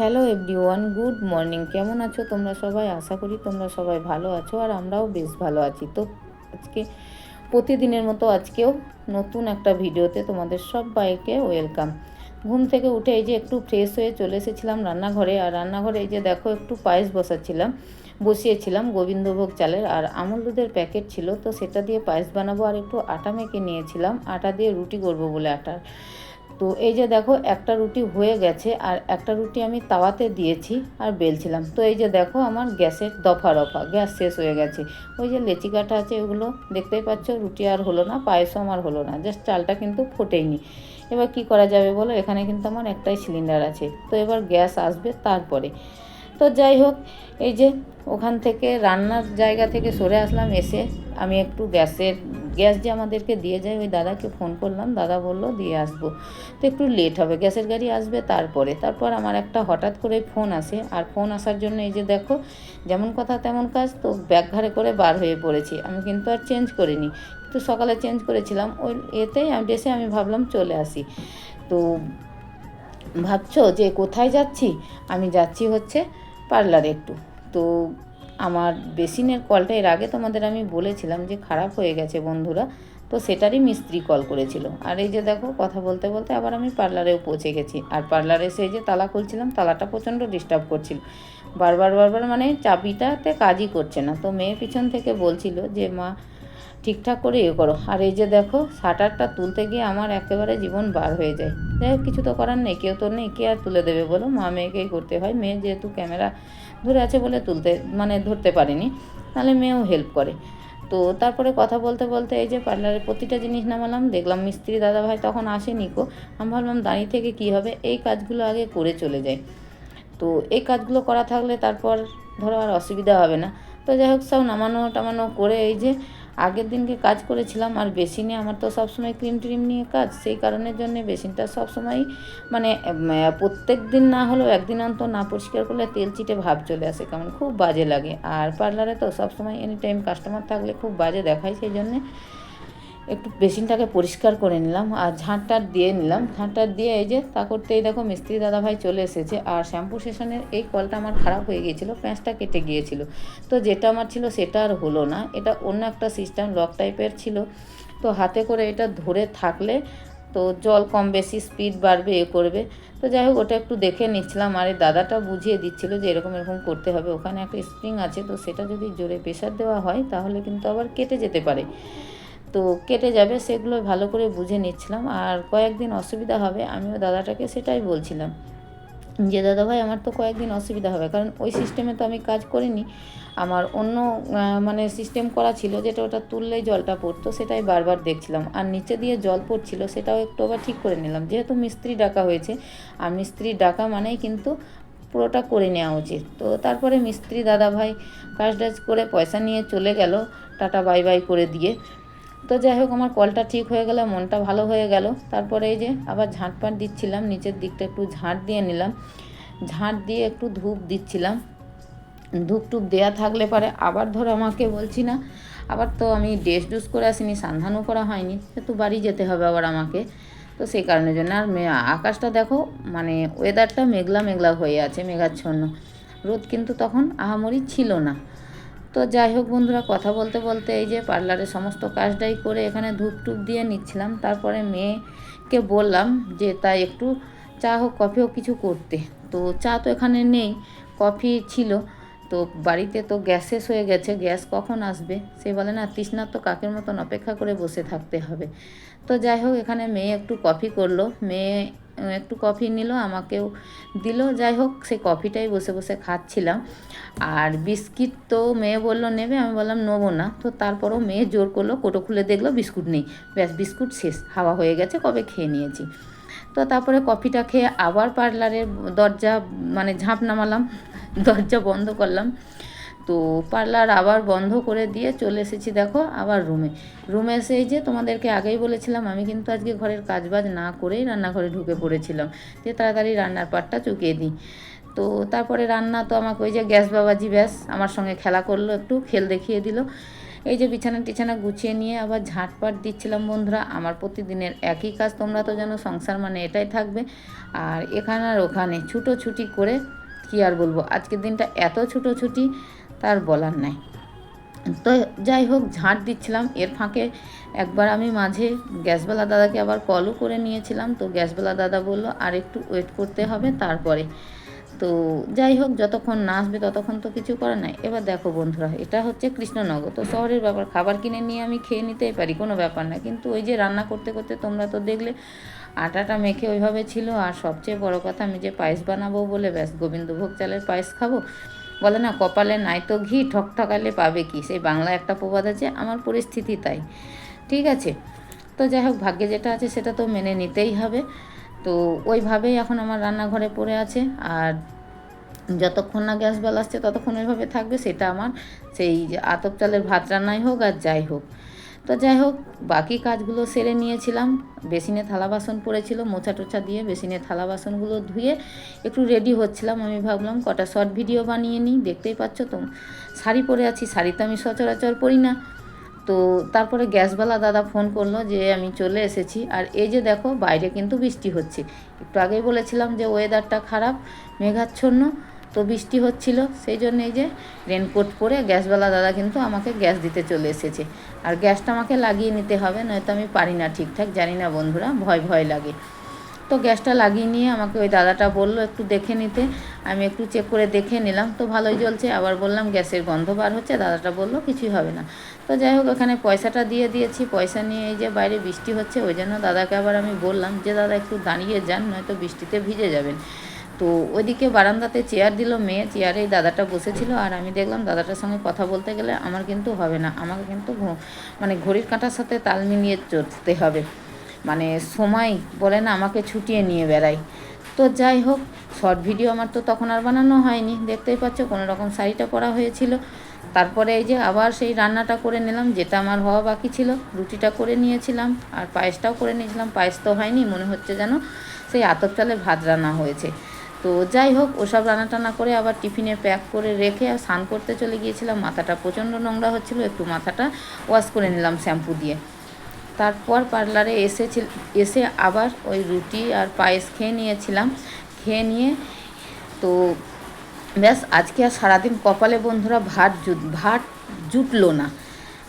Hello everyone, good morning. কেমন আছো তোমরা সবাই? আশা করি তোমরা সবাই ভালো আছো আর আমরাও বেশ ভালো আছি। তো আজকে, প্রতিদিনের মতো আজকেও নতুন একটা ভিডিওতে তোমাদের সবাইকে ওয়েলকাম। ঘুম থেকে উঠে এই যে একটু ফ্রেশ হয়ে চলে এসেছিলাম রান্নাঘরে আর রান্নাঘরে এই যে দেখো একটু পায়েস বসাচ্ছিলাম, বসিয়েছিলাম গোবিন্দভোগ চালের আর আমল দুধের প্যাকেট ছিল, তো সেটা দিয়ে পায়েস বানাবো আর একটু আটা মেখে নিয়েছিলাম। আটা দিয়ে রুটি করব বলে আটার। তো এই যে দেখো, একটা রুটি হয়ে গেছে আর একটা রুটি আমি তাওয়াতে দিয়েছি আর বেলছিলাম। তো এই যে দেখো, আমার গ্যাসের দফা রফা গ্যাস শেষ হয়ে গেছে। ওই যে লেচি কাঠা আছে ওগুলো, দেখতেই পাচ্ছ, রুটি আর হলো না, পায়েসও আমার হলো না, জাস্ট চালটা কিন্তু ফোটেইনি এবার কি করা যাবে বলো? এখানে কিন্তু আমার একটাই সিলিন্ডার আছে। তো এবার গ্যাস আসবে তারপরে। তো যাই হোক, এই যে ওখান থেকে রান্নার জায়গা থেকে সরে আসলাম, এসে আমি একটু গ্যাসের গ্যাস যে আমাদেরকে দিয়ে যায়, ওই দাদাকে ফোন করলাম, দাদা বলল দিয়ে আসব। তো একটু লেট হবে, গ্যাসের গাড়ি আসবে তারপরে। তারপর আমার একটা হঠাৎ করে ফোন আসে, আর ফোন আসার জন্য এই যে দেখো, যেমন কথা তেমন কাজ, তো ব্যাগ ঘাড়ে করে বার হয়ে পড়েছি। আমি কিন্তু আর চেঞ্জ করিনি। তো সকালে চেঞ্জ করেছিলাম, ওই এতেই আমি ডেসে আমি ভাবলাম চলে আসি। তো ভাবছ যে কোথায় যাচ্ছি? আমি যাচ্ছি হচ্ছে পার্লারে একটু। তো আমার বেসিনের কলটা এর আগে তোমাদের আমি বলেছিলাম যে খারাপ হয়ে গেছে বন্ধুরা, তো সেটারই মিস্ত্রি কল করেছিল। আর এই যে দেখো কথা বলতে বলতে আবার আমি পার্লারেও পৌঁছে গেছি। আর পার্লারে এসে যে তালা খুলছিলাম, তালাটা প্রচণ্ড ডিস্টার্ব করছিল। বারবার বারবার মানে চাবিটাতে কাজই করছে না। তো মেয়ে পিছন থেকে বলছিল যে, মা, ঠিকঠাক করে ইয়ে করো। আর এই যে দেখো, শাটারটা তুলতে গিয়ে আমার একেবারে জীবন বার হয়ে যায়। যাই কিছু তো করার নেই, কেউ তো নেই, কে আর তুলে দেবে বলো? মা মেয়েকেই করতে হয়। মেয়ে যেহেতু ক্যামেরা ধরে আছে বলে তুলতে মানে ধরতে পারিনি। তাহলে মেয়েও হেল্প করে। তো তারপরে কথা বলতে বলতে এই যে পার্লারের প্রতিটা জিনিস নামালাম, দেখলাম মিস্ত্রি দাদা ভাই তখন আসেনি কো আমি ভাবলাম, দাঁড়িয়ে থেকে কি হবে? এই কাজগুলো আগে করে চলে যায় তো এই কাজগুলো করা থাকলে তারপর ধরো আর অসুবিধা হবে না। তো যাই হোক, সব নামানো টামানো করে এই যে আগের দিনকে কাজ করেছিলাম আর বেসিনে আমার তো সবসময় ক্রিম ট্রিম নিয়ে কাজ, সেই কারণের জন্য বেসিনটা সবসময় মানে প্রত্যেক দিন না হলেও একদিন অন্তর না পরিষ্কার করলে তেল চিটে ভাব চলে আসে, কেমন খুব বাজে লাগে। আর পার্লারে তো সবসময় এনি টাইম কাস্টমার থাকলে খুব বাজে দেখায়, সেই জন্যে একটু বেসিনটাকে পরিষ্কার করে নিলাম আর ঝাঁটটার দিয়ে নিলাম। ঝাঁটটার দিয়ে এই যে তা করতেই দেখো মিস্ত্রি দাদাভাই চলে এসেছে আর শ্যাম্পু সেশনের এই কলটা আমার খারাপ হয়ে গিয়েছিল, প্যাঁচটা কেটে গিয়েছিল। তো যেটা আমার ছিল সেটা আর হলো না, এটা অন্য একটা সিস্টেম, লক টাইপের ছিল। তো হাতে করে এটা ধরে থাকলে তো জল কম বেশি স্পিড বাড়বে, এ করবে। তো যাই হোক, ওটা একটু দেখে নিচ্ছিলাম। আর এই দাদাটা বুঝিয়ে দিচ্ছিল যে এরকম এরকম করতে হবে। ওখানে একটা স্প্রিং আছে, তো সেটা যদি জোরে প্রেশার দেওয়া হয় তাহলে কিন্তু আবার কেটে যেতে পারে। তো কেটে যাবে, সেগুলো ভালো করে বুঝে নিচ্ছিলাম। আর কয়েকদিন অসুবিধা হবে, আমিও দাদাটাকে সেটাই বলছিলাম যে, দাদা ভাই, আমার তো কয়েকদিন অসুবিধা হবে। কারণ ওই সিস্টেমে তো আমি কাজ করিনি। আমার অন্য মানে সিস্টেম করা ছিল যেটা ওটা তুললেই জলটা পড়তো, সেটাই বারবার দেখছিলাম। আর নিচে দিয়ে জল পড়ছিল, সেটাও একটু আবার ঠিক করে নিলাম। যেহেতু মিস্ত্রি ডাকা হয়েছে, আর মিস্ত্রি ডাকা মানেই কিন্তু পুরোটা করে নেওয়া উচিত। তো তারপরে মিস্ত্রি, দাদা ভাই কাজ টাজ করে পয়সা নিয়ে চলে গেল। টাটা, বাই বাই করে দিয়ে। তো যাই হোক, আমার কলটা ঠিক হয়ে গেলে, মনটা ভালো হয়ে গেল। তারপরে এই যে আবার ঝাঁটপাট দিচ্ছিলাম, নিচের দিকটা একটু ঝাঁট দিয়ে নিলাম। ঝাঁট দিয়ে একটু ধূপ দিচ্ছিলাম। ধূপ টুপ দেওয়া থাকলে পরে আবার ধরো আমাকে বলছি না, আবার তো আমি ড্রেস ডুস করে আসিনি, সান্ধানও করা হয়নি সেহেতু বাড়ি যেতে হবে আবার আমাকে। তো সেই কারণের জন্য আর আকাশটা দেখো মানে ওয়েদারটা মেঘলা মেঘলা হয়ে আছে, মেঘাচ্ছন্ন। রোদ কিন্তু তখন আহামরি ছিল না। তো যাই হোক বন্ধুরা, কথা বলতে বলতে এই যে পার্লারের সমস্ত কাজটাই করে এখানে ধূপ টুপ দিয়ে নিচ্ছিলাম। তারপরে মেয়েকে বললাম যে তাই একটু চা হোক, কফি হোক, কিছু করতে। তো চা তো এখানে নেই, কফি ছিল। তো বাড়িতে তো গ্যাস শেষ হয়ে গেছে, গ্যাস কখন আসবে? সে বলে, না তৃষ্ণার তো কাকের মতন অপেক্ষা করে বসে থাকতে হবে। তো যাই হোক, এখানে মেয়ে একটু কফি করল। মেয়ে একটু কফি নিল, আমাকেও দিল। যাই হোক, সেই কফিটাই বসে বসে খাচ্ছিলাম। আর বিস্কিট তো মেয়ে বলল, নেবে? আমি বললাম, নেব না। তো তারপরও মেয়ে জোর করল, কোটো খুলে দেখল, বিস্কুট নেই। ব্যাস, বিস্কুট শেষ, হাওয়া হয়ে গেছে, কবে খেয়ে নিয়েছি। তো তারপরে কফিটা খেয়ে আবার পার্লারের দরজা মানে ঝাঁপ নামালাম, দরজা বন্ধ করলাম। তো পার্লার আবার বন্ধ করে দিয়ে চলে এসেছি দেখো আবার রুমে। রুমে এসে যে তোমাদেরকে আগেই বলেছিলাম, আমি কিন্তু আজকে ঘরের কাজবাজ না করেই রান্নাঘরে ঢুকে পড়েছিলাম। যে তাড়াতাড়ি রান্নার পাটটা চুকিয়ে দিই। তো তারপরে রান্না তো আমাকে ওই যে গ্যাস বাবাজি ব্যাস, আমার সঙ্গে খেলা করল একটু, খেল দেখিয়ে দিল। এই যে বিছানা টিছানা গুছিয়ে নিয়ে আবার ঝাঁটপাট দিচ্ছিলাম বন্ধুরা। আমার প্রতিদিনের একই কাজ, তোমরা তো জানো সংসার মানে এটাই থাকবে। আর এখানে আর ওখানে, ছুটোছুটি করে কী আর বলব? আজকের দিনটা এত ছুটোছুটি তার বলার নাই। তো যাই হোক, ঝাঁট দিচ্ছিলাম। এর ফাঁকে একবার আমি মাঝে গ্যাসবেলা দাদাকে আবার কলও করে নিয়েছিলাম। তো গ্যাসবেলা দাদা বলল, আর একটু ওয়েট করতে হবে তারপরে। তো যাই হোক, যতক্ষণ না আসবে ততক্ষণ তো কিছু করার নাই। এবার দেখো বন্ধুরা, এটা হচ্ছে কৃষ্ণনগর। তো শহরের ব্যাপার, খাবার কিনে নিয়ে আমি খেয়ে নিতেই পারি, কোনো ব্যাপার না। কিন্তু ওই যে রান্না করতে করতে তোমরা তো দেখলে, আটাটা মেখে ওইভাবে ছিল। আর সবচেয়ে বড় কথা, আমি যে পায়েস বানাবো বলে, ব্যাস, গোবিন্দভোগ চালের পায়েস খাব। বলে না, কপালে নাই তো ঘি ঠকঠকালে পাবে কি? সেই বাংলা একটা প্রবাদ আছে, আমার পরিস্থিতি তাই। ঠিক আছে? তো যাই হোক, ভাগ্যে যেটা আছে সেটা তো মেনে নিতেই হবে। তো ওইভাবেই এখন আমার রান্নাঘরে পড়ে আছে, আর যতক্ষণ না গ্যাস বেল আসছে ততক্ষণ ওইভাবে থাকবে, সেটা আমার সেই আতপ চালের ভাত রান্নাই হোক আর যাই হোক। তো যাই হোক, বাকি কাজগুলো সেরে নিয়েছিলাম। বেসিনে থালা বাসন পড়েছিল, মোছা টোছা দিয়ে বেসিনে থালা বাসনগুলো ধুয়ে একটু রেডি হচ্ছিলাম। আমি ভাবলাম, কটা শর্ট ভিডিও বানিয়ে নিই, দেখতেই পাচ্ছ তো? শাড়ি পরে আছি, শাড়ি তো আমি সচরাচর পরি না। তো তারপরে গ্যাসওয়ালা দাদা ফোন করল যে, আমি চলে এসেছি। আর এই যে দেখো, বাইরে কিন্তু বৃষ্টি হচ্ছে। একটু আগেই বলেছিলাম যে ওয়েদারটা খারাপ, মেঘাচ্ছন্ন। তো বৃষ্টি হচ্ছিল, সেই জন্য এই যে রেনকোট পরে গ্যাসওয়ালা দাদা কিন্তু আমাকে গ্যাস দিতে চলে এসেছে। আর গ্যাসটা আমাকে লাগিয়ে নিতে হবে, নয়তো আমি পারি না ঠিকঠাক, জানি না বন্ধুরা, ভয় ভয় লাগে। তো গ্যাসটা লাগিয়ে নিয়ে আমাকে ওই দাদাটা বলল, একটু দেখে নিতে। আমি একটু চেক করে দেখে নিলাম, তো ভালোই জ্বলছে। আবার বললাম, গ্যাসের গন্ধ বার হচ্ছে। দাদাটা বলল, কিছুই হবে না। তো যাই হোক এখানে পয়সাটা দিয়ে দিয়েছি। পয়সা নিয়ে এই যে বাইরে বৃষ্টি হচ্ছে, ওই জন্য দাদাকে আবার আমি বললাম যে, দাদা, একটু দাঁড়িয়ে যান, নয়তো বৃষ্টিতে ভিজে যাবেন। তো ওইদিকে বারান্দাতে চেয়ার দিল মেয়ে চেয়ারেই দাদাটা বসেছিল আর আমি দেখলাম দাদাটার সঙ্গে কথা বলতে গেলে আমার কিন্তু হবে না, আমাকে কিন্তু মানে ঘড়ির কাঁটার সাথে তাল মিলিয়ে চলতে হবে। মানে সময় বলে না, আমাকে ছুটিয়ে নিয়ে বেড়াই তো যাই হোক শর্ট ভিডিও আমার তো তখন আর বানানো হয়নি। দেখতেই পাচ্ছ কোনো রকম শাড়িটা পরা হয়েছিল। তারপরে এই যে আবার সেই রান্নাটা করে নিলাম, যেটা আমার হওয়া বাকি ছিল, রুটিটা করে নিয়েছিলাম আর পায়েসটাও করে নিয়েছিলাম। পায়েস তো হয়নি, মনে হচ্ছে যেন সেই আতপ চালে ভাত রান্না হয়েছে। তো যাই হোক, ওসব রান্না টান্না করে আবার টিফিনে প্যাক করে রেখে আর স্নান করতে চলে গিয়েছিলাম। মাথাটা প্রচণ্ড নোংরা হচ্ছিল, একটু মাথাটা ওয়াশ করে নিলাম শ্যাম্পু দিয়ে। তারপর পার্লারে এসেছিল এসে আবার ওই রুটি আর পায়েস খেয়ে নিয়েছিলাম। খেয়ে নিয়ে তো ব্যাস, আজকে আর সারাদিন কপালে বন্ধুরা ভাত জুট ভাত জুটলো না।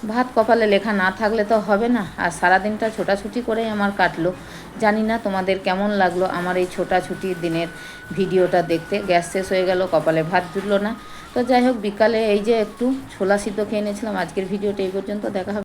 ভাত কপালে লেখা না থাকলে তো হবে না। আর সারাদিনটা ছোটাছুটি করেই আমার কাটলো। জানি না তোমাদের কেমন লাগল আমার এই ছোটাছুটির দিনের ভিডিওটা দেখতে। গ্যাস শেষ হয়ে গেল, কপালে ভাত জুটলো না। তো যাই হোক, বিকালে এই যে একটু ছোলা সিদ্ধ খেয়ে নিয়েছিলাম, আজকের ভিডিওটা এই পর্যন্ত। দেখা হবে।